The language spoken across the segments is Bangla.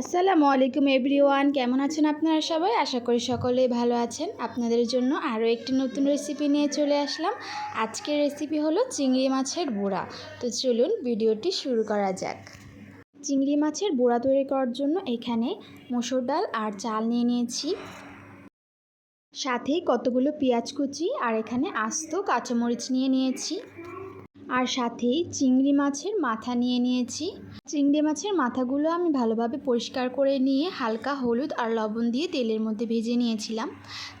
আসসালামু আলাইকুম এভরিওয়ান, কেমন আছেন আপনারা সবাই? আশা করি সকলেই ভালো আছেন। আপনাদের জন্য আরও একটি নতুন রেসিপি নিয়ে চলে আসলাম। আজকের রেসিপি হলো চিংড়ি মাছের বোড়া। তো চলুন ভিডিওটি শুরু করা যাক। চিংড়ি মাছের বোড়া তৈরি করার জন্য এখানে মসুর ডাল আর চাল নিয়ে নিয়েছি। সাথেই কতগুলো পেঁয়াজ কুচি আর এখানে আস্ত কাঁচামরিচ নিয়ে নিয়েছি। আর সাথেই চিংড়ি মাছের মাথা নিয়ে নিয়েছি। চিংড়ি মাছের মাথাগুলো আমি ভালোভাবে পরিষ্কার করে নিয়ে হালকা হলুদ আর লবণ দিয়ে তেলের মধ্যে ভেজে নিয়েছিলাম।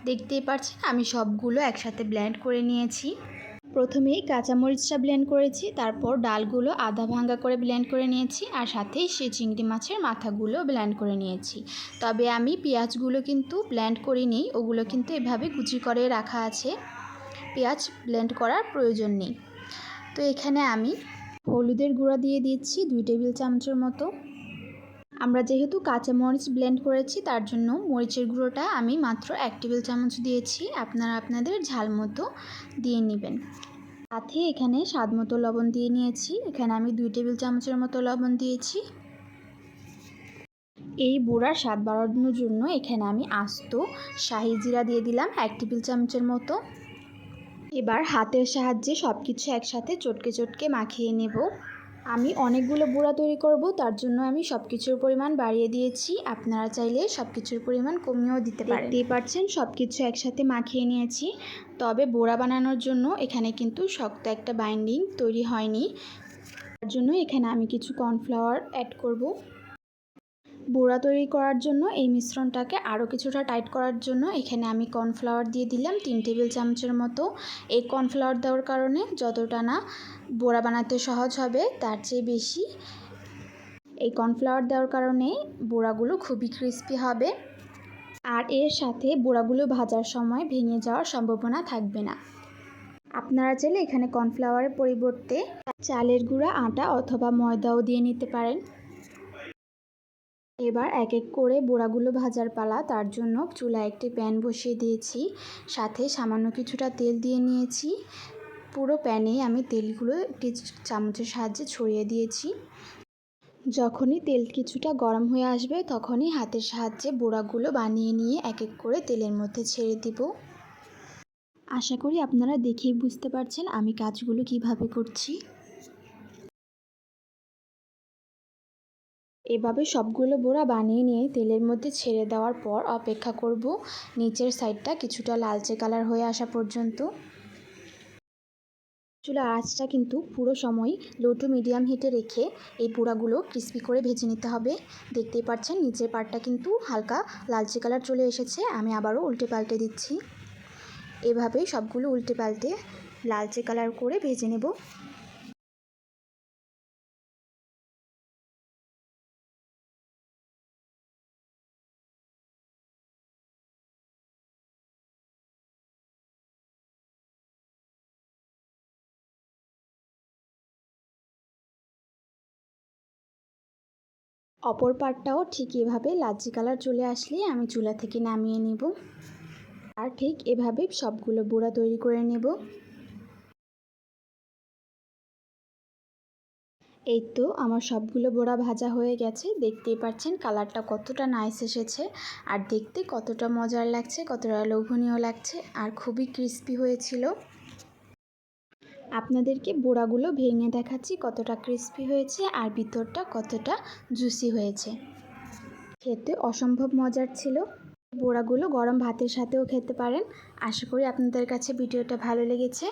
দেখতেই পাচ্ছেন আমি সবগুলো একসাথে ব্ল্যান্ড করে নিয়েছি। প্রথমেই কাঁচামরিচটা ব্লেন্ড করেছি, তারপর ডালগুলো আধা ভাঙ্গা করে ব্লেন্ড করে নিয়েছি আর সাথে সেই চিংড়ি মাছের মাথাগুলো ব্লেন্ড করে নিয়েছি। তবে আমি পেঁয়াজগুলো কিন্তু ব্লেন্ড করিনি, ওগুলো কিন্তু এভাবে কুচি করে রাখা আছে। পেঁয়াজ ব্লেন্ড করার প্রয়োজন নেই। তো এখানে আমি হলুদের গুঁড়া দিয়ে দিচ্ছি দুই টেবিল চামচের মতো। আমরা যেহেতু কাঁচা মরিচ ব্লেন্ড করেছি, তার জন্য মরিচের গুঁড়োটা আমি মাত্র এক টেবিল চামচ দিয়েছি। আপনারা আপনাদের ঝাল মতো দিয়ে নেবেন। সাথে এখানে স্বাদ মতো লবণ দিয়ে নিয়েছি। এখানে আমি দুই টেবিল চামচের মতো লবণ দিয়েছি। এই বুড়ার স্বাদ বাড়ানোর জন্য এখানে আমি আস্ত শাহি জিরা দিয়ে দিলাম এক টেবিল চামচের মতো। এবার হাতের সাহায্যে সব কিছু একসাথে চটকে চটকে মাখিয়ে নেব। আমি অনেকগুলো বুড়া তৈরি করব, তার জন্য আমি সব কিছুর পরিমাণ বাড়িয়ে দিয়েছি। আপনারা চাইলে সব কিছুর পরিমাণ কমিয়েও দিতে পারেন। পাচ্ছেন সব কিছু একসাথে মাখিয়ে নিয়েছি। তবে বোড়া বানানোর জন্য এখানে কিন্তু শক্ত একটা বাইন্ডিং তৈরি হয়নি। তার জন্য এখানে আমি কিছু কর্নফ্লাওয়ার অ্যাড করব। বোড়া তৈরি করার জন্য, এই মিশ্রণটাকে আরও কিছুটা টাইট করার জন্য এখানে আমি কর্নফ্লাওয়ার দিয়ে দিলাম তিন টেবিল চামচের মতো। এই কর্নফ্লাওয়ার দেওয়ার কারণে যতটা না বোড়া বানাতে সহজ হবে, তার চেয়ে বেশি। এই কর্নফ্লাওয়ার দেওয়ার কারণে বোড়াগুলো খুবই ক্রিস্পি হবে। আর এর সাথে বোড়াগুলো ভাজার সময় ভেঙে যাওয়ার সম্ভাবনা থাকবে না। আপনারা চাইলে এখানে কর্নফ্লাওয়ারের পরিবর্তে চালের গুঁড়া, আটা অথবা ময়দাও দিয়ে নিতে পারেন। এবার এক এক করে বোড়াগুলো ভাজার পালা। তার জন্য চুলায় একটি প্যান বসিয়ে দিয়েছি। সাথে সামান্য কিছুটা তেল দিয়ে নিয়েছি। পুরো প্যানে আমি তেলগুলো একটি চামচের সাহায্যে ছড়িয়ে দিয়েছি। যখনই তেল কিছুটা গরম হয়ে আসবে, তখনই হাতের সাহায্যে বোড়াগুলো বানিয়ে নিয়ে এক এক করে তেলের মধ্যে ছেড়ে দিব। আশা করি আপনারা দেখেই বুঝতে পারছেন আমি কাজগুলো কীভাবে করছি। এভাবে সবগুলো বোড়া বানিয়ে নিয়ে তেলের মধ্যে ছেড়ে দেওয়ার পর অপেক্ষা করব নিচের সাইডটা কিছুটা লালচে কালার হয়ে আসা পর্যন্ত। চুলার আঁচটা কিন্তু পুরো সময় লো টু মিডিয়াম হিটে রেখে এই পোড়াগুলো ক্রিস্পি করে ভেজে নিতে হবে। দেখতেই পাচ্ছেন নিচের পাটটা কিন্তু হালকা লালচে কালার চলে এসেছে, আমি আবারও উল্টে পাল্টে দিচ্ছি। এভাবেই সবগুলো উল্টে পাল্টে লালচে কালার করে ভেজে নেব। অপর পাটটাও ঠিক এভাবে লাচ্ছি কালার চলে আসলে আমি চুলা থেকে নামিয়ে নেব। আর ঠিক এভাবে সবগুলো বুড়া তৈরি করে নেব। এই তো আমার সবগুলো বড়া ভাজা হয়ে গেছে। দেখতেই পাচ্ছেন কালারটা কতটা নাইস এসেছে। আর দেখতে কতটা মজার লাগছে, কতটা লোভনীয় লাগছে। আর খুবই ক্রিস্পি হয়েছিল। আপনাদেরকে বোড়াগুলো ভেঙে দেখাচ্ছি কতটা ক্রিস্পি হয়েছে আর ভিতরটা কতটা জুসি হয়েছে। খেতে অসম্ভব মজার ছিল। বোড়াগুলো গরম ভাতের সাথেও খেতে পারেন। আশা করি আপনাদের কাছে ভিডিওটা ভালো লেগেছে।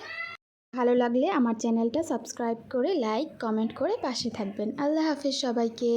ভালো লাগলে আমার চ্যানেলটা সাবস্ক্রাইব করে লাইক কমেন্ট করে পাশে থাকবেন। আল্লাহ হাফিজ সবাইকে।